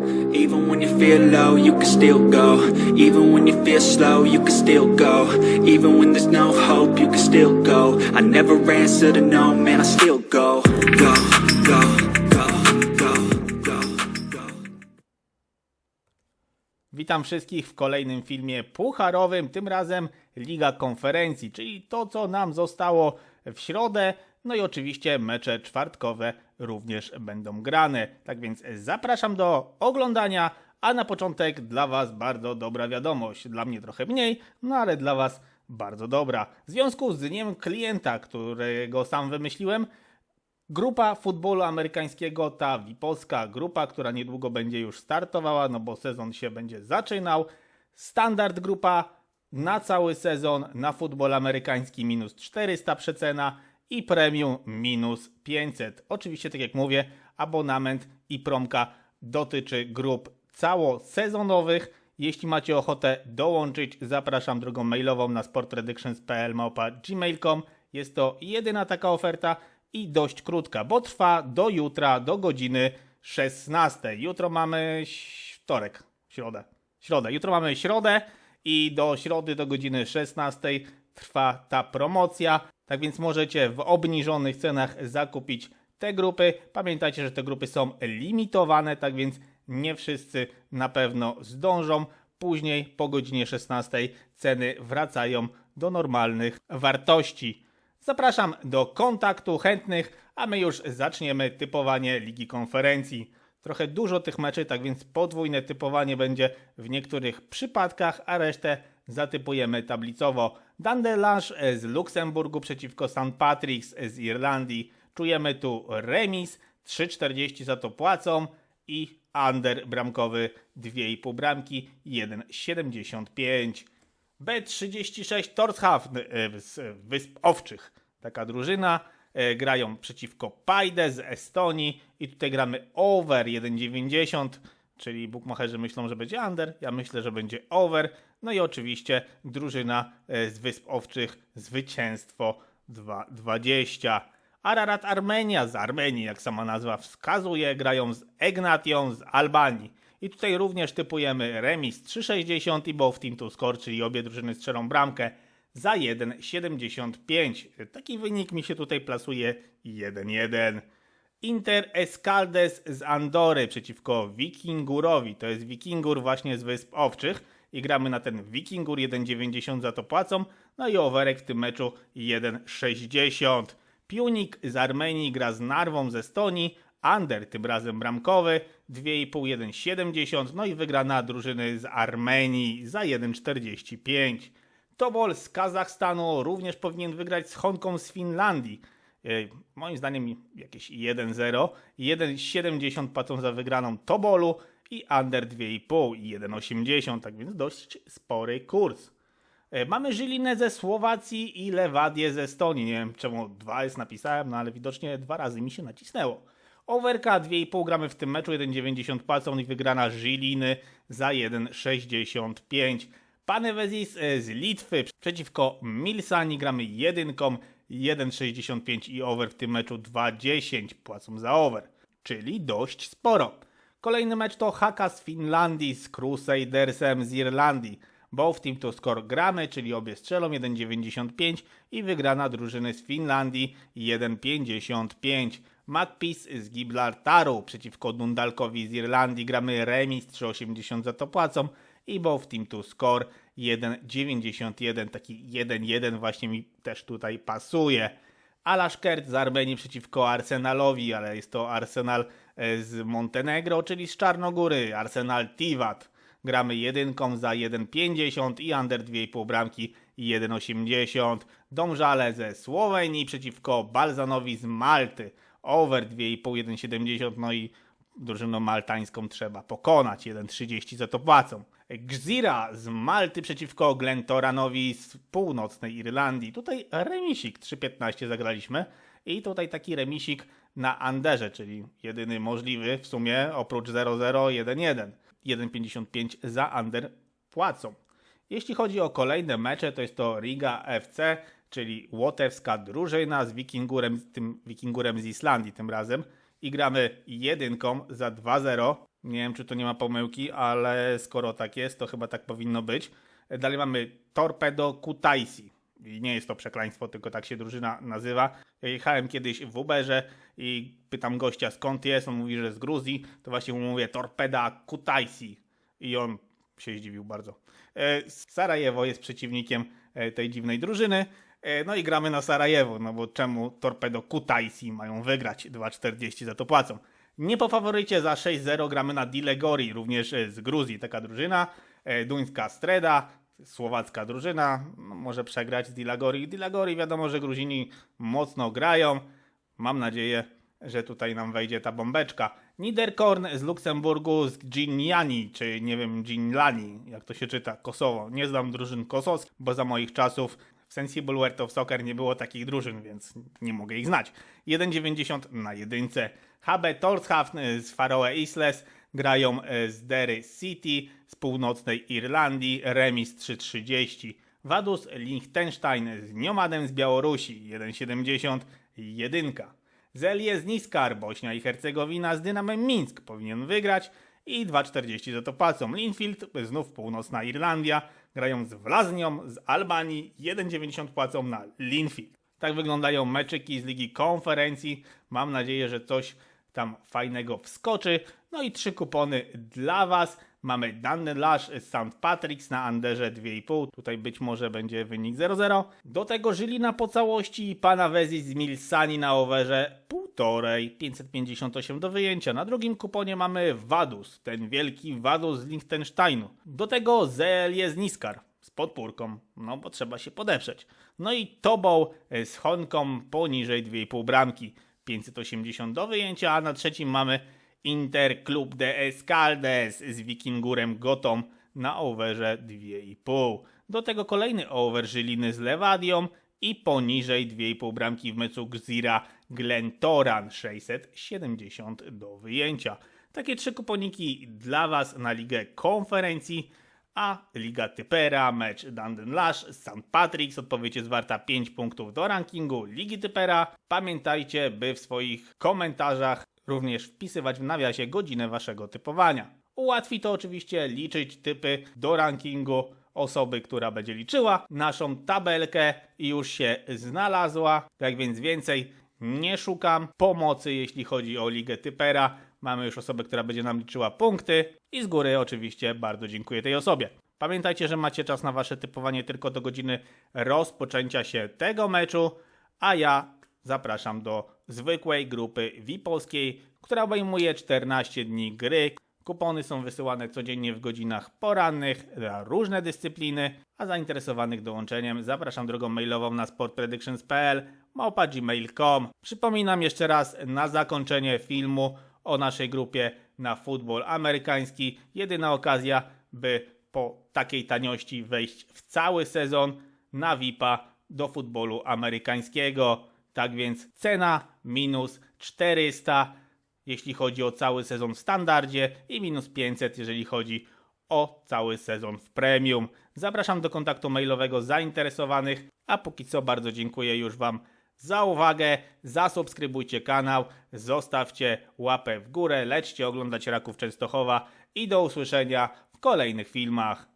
Even when you feel low, you can still go. Even when you feel slow, you can still go. Even when there's no hope, you can still go. I never answer to no, man, I still go. Go, go, go, go, go, go. Witam wszystkich w kolejnym filmie pucharowym, tym razem Liga Konferencji, czyli to, co nam zostało w środę. No i oczywiście mecze czwartkowe również będą grane. Tak więc zapraszam do oglądania, a na początek dla Was bardzo dobra wiadomość. Dla mnie trochę mniej, no ale dla Was bardzo dobra. W związku z dniem klienta, którego sam wymyśliłem, Grupa futbolu amerykańskiego, ta Wipolska grupa, która niedługo będzie już startowała, no bo sezon się będzie zaczynał. Standard grupa na cały sezon na futbol amerykański minus 400 przecena i premium minus 500. Oczywiście, tak jak mówię, abonament i promka dotyczy grup całosezonowych. Jeśli macie ochotę dołączyć, zapraszam drogą mailową na sportpredictions.pl gmail.com. Jest to jedyna taka oferta i dość krótka, bo trwa do jutra, do godziny 16. Jutro mamy wtorek, środę. Środę. Jutro mamy środę i do środy do godziny 16 trwa ta promocja. Tak więc możecie w obniżonych cenach zakupić te grupy. Pamiętajcie, że te grupy są limitowane, tak więc nie wszyscy na pewno zdążą. Później po godzinie 16 ceny wracają do normalnych wartości. Zapraszam do kontaktu chętnych, a my już zaczniemy typowanie Ligi Konferencji. Trochę dużo tych meczy, tak więc podwójne typowanie będzie w niektórych przypadkach, a resztę zatypujemy tablicowo. Dandelange z Luksemburgu przeciwko St. Patrick's z Irlandii. Czujemy tu remis, 3,40 za to płacą i under bramkowy 2,5 bramki, 1,75. B36 Torshavn e, z Wysp Owczych. Taka drużyna. E, Grają przeciwko Pajde z Estonii i tutaj gramy over 1,90, czyli bukmacherzy myślą, że będzie under, ja myślę, że będzie over. No i oczywiście drużyna e, z Wysp Owczych zwycięstwo 2,20. Ararat Armenia z Armenii, jak sama nazwa wskazuje, grają z Egnatią z Albanii. I tutaj również typujemy remis 3,60 i both team to score, czyli obie drużyny strzelą bramkę za 1,75. Taki wynik mi się tutaj plasuje 1-1. Inter Escaldes z Andory przeciwko Wikingurowi. To jest Wikingur właśnie z Wysp Owczych. I gramy na ten Wikingur, 1,90 za to płacą. No i overek w tym meczu 1,60. Piunik z Armenii gra z Narwą z Estonii. Under tym razem bramkowy 2,5 1,70. No i wygrana drużyny z Armenii za 1,45. Tobol z Kazachstanu również powinien wygrać z Hongkong z Finlandii. E, Moim zdaniem jakieś 1-0. 1,70 płacą za wygraną Tobolu i under 2,5 i 1,80, tak więc dość spory kurs. E, Mamy Żylinę ze Słowacji i Lewadię ze Estonii. Nie wiem czemu 2 jest napisałem, no ale widocznie dwa razy mi się nacisnęło. Overka 2,5 gramy w tym meczu, 1,90 płacą i wygrana Żiliny za 1,65. Panevezis e, z Litwy przeciwko Milsani gramy jedynką 1,65 i over w tym meczu 2,10 płacą za over, czyli dość sporo. Kolejny mecz to Haka z Finlandii z Crusadersem z Irlandii. Both team to score gramy, czyli obie strzelą 1,95 i wygrana drużyny z Finlandii 1,55. Magpies z Gibraltaru przeciwko Dundalkowi z Irlandii gramy remis 3,80 za to płacą i both team to score 1,91. Taki 1,1 właśnie mi też tutaj pasuje. Alaszkert z Armenii przeciwko Arsenalowi, ale jest to Arsenal z Montenegro, czyli z Czarnogóry. Arsenal Tivat. Gramy jedynką za 1,50 i under 2,5 bramki 1,80. Domżale ze Słowenii przeciwko Balzanowi z Malty. Over 2,5, 1,70. No i drużyną maltańską trzeba pokonać. 1,30 za to płacą. Gzira z Malty przeciwko Glentoranowi z północnej Irlandii. Tutaj remisik 3,15 zagraliśmy. I tutaj taki remisik na Anderze, czyli jedyny możliwy w sumie oprócz 0,0, 1,1. 1,55 za Under płacą. Jeśli chodzi o kolejne mecze, to jest to Riga FC, czyli łotewska drużyna z Wikingurem, tym Wikingurem z Islandii tym razem. I gramy jedynką za 2-0 Nie wiem, czy tu nie ma pomyłki, ale skoro tak jest, to chyba tak powinno być. Dalej mamy Torpedo Kutaisi. I nie jest to przekleństwo, tylko tak się drużyna nazywa. Ja jechałem kiedyś w Uberze i pytam gościa skąd jest, on mówi, że z Gruzji, to właśnie mu mówię Torpeda Kutaisi. I on się zdziwił bardzo. E, Sarajewo jest przeciwnikiem e, tej dziwnej drużyny. E, No i gramy na Sarajewo, no bo czemu Torpedo Kutaisi mają wygrać? 2,40 za to płacą. Nie po faworycie za 6-0 gramy na Dilegori, również z Gruzji taka drużyna. Duńska Streda, słowacka drużyna, no, może przegrać z Dilagori. Dilagori wiadomo, że Gruzini mocno grają. Mam nadzieję, że tutaj nam wejdzie ta bombeczka. Niederkorn z Luksemburgu z Giniani, czy nie wiem, Ginlani, jak to się czyta, Kosowo. Nie znam drużyn kosowskich, bo za moich czasów w Sensible World of Soccer nie było takich drużyn, więc nie mogę ich znać. 1,90 na jedynce. HB Torshavn z Faroe Isles grają e, z Derry City z północnej Irlandii, remis 3,30. Vaduz Liechtenstein z Niomadem z Białorusi 1,70 jedynka. Zelię z Niskar, Bośnia i Hercegowina z Dynamem Mińsk powinien wygrać i 2,40 za to płacą. Linfield, znów północna Irlandia, grają z Wlaznią z Albanii, 1,90 płacą na Linfield. Tak wyglądają meczyki z Ligi Konferencji. Mam nadzieję, że coś tam fajnego wskoczy. No i trzy kupony dla Was. Mamy Danny Lash St. Patrick's na Anderze 2,5. Tutaj być może będzie wynik 0-0. Do tego Żylina po całości i Pana Wezi z Milsani na overze 1,5. 558 do wyjęcia. Na drugim kuponie mamy Vadus, ten wielki Vadus z Liechtensteinu. Do tego Zelię z Niskar z podpórką, no bo trzeba się podeprzeć. No i Tobą z Honką poniżej 2,5 bramki. 580 do wyjęcia, a na trzecim mamy Inter Club de Escaldes z Wikingurem Gotą na overze 2,5. Do tego kolejny over Żyliny z Lewadią i poniżej 2,5 bramki w meczu Gzira Glentoran 670 do wyjęcia. Takie trzy kuponiki dla Was na Ligę Konferencji, a Liga Typera, mecz Dundon Lash z St. Patrick's, odpowiedź jest warta 5 punktów do rankingu Ligi Typera. Pamiętajcie, by w swoich komentarzach również wpisywać w nawiasie godzinę Waszego typowania. Ułatwi to oczywiście liczyć typy do rankingu osoby, która będzie liczyła naszą tabelkę i już się znalazła. Tak więc więcej nie szukam pomocy, jeśli chodzi o Ligę Typera. Mamy już osobę, która będzie nam liczyła punkty i z góry oczywiście bardzo dziękuję tej osobie. Pamiętajcie, że macie czas na wasze typowanie tylko do godziny rozpoczęcia się tego meczu, a ja zapraszam do zwykłej grupy VIP-owskiej, która obejmuje 14 dni gry. Kupony są wysyłane codziennie w godzinach porannych na różne dyscypliny, a zainteresowanych dołączeniem zapraszam drogą mailową na sportpredictions.pl małpa gmail.com. Przypominam jeszcze raz na zakończenie filmu o naszej grupie na futbol amerykański. Jedyna okazja, by po takiej taniości wejść w cały sezon na VIP-a do futbolu amerykańskiego. Tak więc cena minus 400 jeśli chodzi o cały sezon w standardzie i minus 500 jeżeli chodzi o cały sezon w premium. Zapraszam do kontaktu mailowego zainteresowanych, a póki co bardzo dziękuję już Wam za uwagę. Zasubskrybujcie kanał, zostawcie łapę w górę, lećcie oglądać Raków Częstochowa i do usłyszenia w kolejnych filmach.